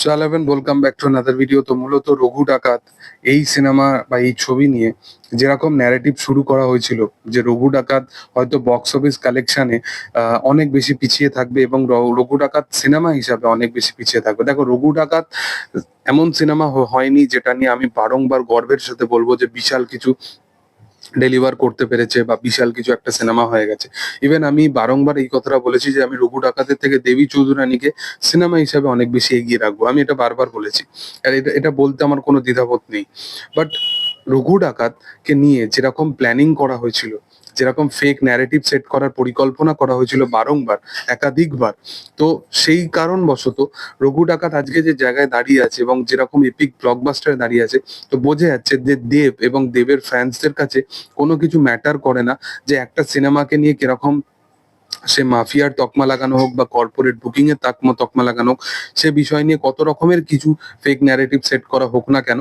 চালাবেন welcome back to another video তো মূলত রঘু ডাকাত এই সিনেমা বা এই ছবি নিয়ে যেরকম ন্যারেটিভ শুরু করা হয়েছিল যে রঘু ডাকাত হয়তো বক্স অফিস কালেকশনে অনেক বেশি পিছিয়ে থাকবে এবং রঘু ডাকাত সিনেমা হিসাবে অনেক বেশি পিছিয়ে থাকবে। দেখো, রঘু ডাকাত এমন সিনেমা হয়নি যেটা নিয়ে আমি বারংবার গর্বের সাথে বলব যে বিশাল কিছু ডেলিভার করতে পেরেছে বা বিশাল কিছু একটা সিনেমা হয়ে গেছে। ইভেন আমি বারংবার এই কথাটা বলেছি যে আমি রঘু ডাকাতের থেকে দেবী চৌধুরানীকে সিনেমা হিসাবে অনেক বেশি এগিয়ে রাখব। আমি এটা বারবার বলেছি। আর এটা এটা বলতে আমার কোনো দ্বিধাবোধ নেই। বাট রঘু ডাকাতকে নিয়ে যেরকম প্ল্যানিং করা হয়েছিল যেরকম ফেক ন্যারেটিভ সেট করার পরিকল্পনা করা হয়েছিল বারংবার, একাধিকবার। তো সেই কারণবশত রঘু ডাকাত আজকে যে জায়গায় দাঁড়িয়ে আছে এবং যেরকম এপিক ব্লকবাস্টারে দাঁড়িয়ে আছে, তো বোঝা যাচ্ছে যে দেব এবং দেবের ফ্যান্সদের কাছে কোনো কিছু ম্যাটার করে না যে একটা সিনেমাকে নিয়ে কীরকম সে মাফিয়ার তকমা লাগানো হোক বা কর্পোরেট বুকিং এর তাকমা তকমা লাগানো হোক, সে বিষয় নিয়ে কত রকমের কিছু ফেক ন্যারেটিভ সেট করা হোক না কেন।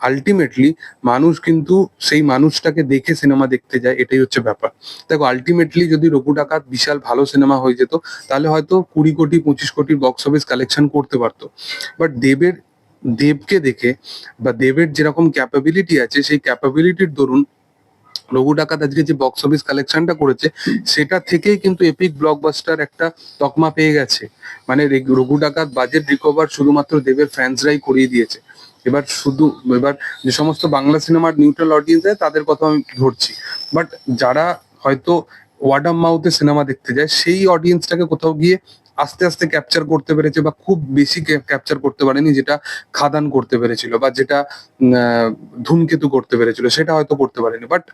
আলটিমেটলি মানুষ কিন্তু সেই মানুষটাকে দেখে সিনেমা দেখতে যায়, এটাই হচ্ছে ব্যাপার। দেখো আলটিমেটলি যদি রঘু ডাকাত বিশাল ভালো সিনেমা হয়ে যেত, তাহলে হয়তো কুড়ি কোটি, পঁচিশ কোটি বক্স অফিস কালেকশন করতে পারতো। বাট দেবের, দেবকে দেখে বা দেবের যেরকম ক্যাপাবিলিটি আছে, সেই ক্যাপাবিলিটির দরুন রঘু ডাকাত আজকে যে বক্স অফিস কালেকশনটা করেছে, সেটা থেকেই কিন্তু এপিক ব্লকবাস্টার একটা তকমা পেয়ে গেছে। মানে রঘু ডাকাত বাজেট রিকভার শুধুমাত্র দেবের ফ্যান্সরাই করিয়ে দিয়েছে। এবার শুধু, এবার যে সমস্ত বাংলা সিনেমার নিউট্রাল অডিয়েন্স আছে, তাদের কথা আমি ধরছি। বাট যারা হয়তো ওয়ার্ড অফ মাউথে সিনেমা দেখতে যায়, সেই অডিয়েন্সটাকে কোথাও গিয়ে আস্তে আস্তে ক্যাপচার করতে পেরেছে বা খুব বেশি ক্যাপচার করতে পারেনি, যেটা খাদান করতে পেরেছিল বা যেটা ধূমকেতু করতে পেরেছিল, সেটা হয়তো করতে পারেনি। বাট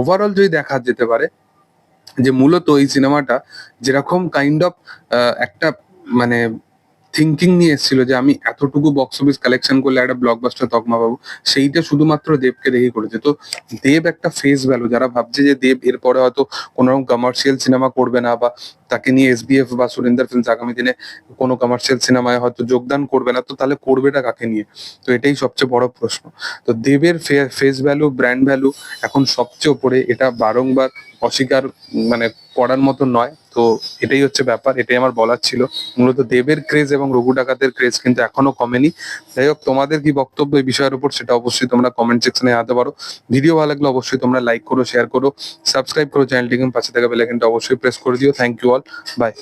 ওভারঅল যদি দেখা যেতে পারে, যে মূলত এই সিনেমাটা যেরকম কাইন্ড অফ একটা মানে থিঙ্কিং নিয়ে এসেছিল যে আমি এতটুকু বক্স অফিস কালেকশন করলে একটা ব্লকবাস্টার তকমা পাবো, সেইটা শুধুমাত্র দেবকে দেখেই করেছে। তো দেব একটা ফেস ভ্যালু যারা ভাবছে যে দেব এরপরে হয়তো কোনো রকম কমার্শিয়াল সিনেমা করবে না বা তাকে নিয়ে এসবিএফ বা সুরিন্দর ফিল্মস আগামী দিনে কোনো কমার্শিয়াল সিনেমায় হয়তো যোগদান করবে না, তো তাহলে করবেটা কাকে নিয়ে? তো এটাই সবচেয়ে বড় প্রশ্ন। তো দেবের ফেস ভ্যালু ব্র্যান্ড ভ্যালু এখন সবচেয়ে উপরে, এটা বারংবার অস্বীকার মানে করার মতো নয়। তো এটাই হচ্ছে ব্যাপার, এটাই আমার বলার ছিল। মূলত দেবের ক্রেজ এবং রঘু ডাকাতের ক্রেজ কিন্তু এখনও কমেনি। যাই হোক, তোমাদের কি বক্তব্য এই বিষয়ের উপর সেটা অবশ্যই তোমরা কমেন্ট সেকশনে জানাতে পারো। ভিডিও ভালো লাগলে অবশ্যই তোমরা লাইক করো শেয়ার করো সাবস্ক্রাইব করো চ্যানেলটিকে পাশে থাকা বেলাইকনটা অবশ্যই প্রেস করে দিও। Thank you all by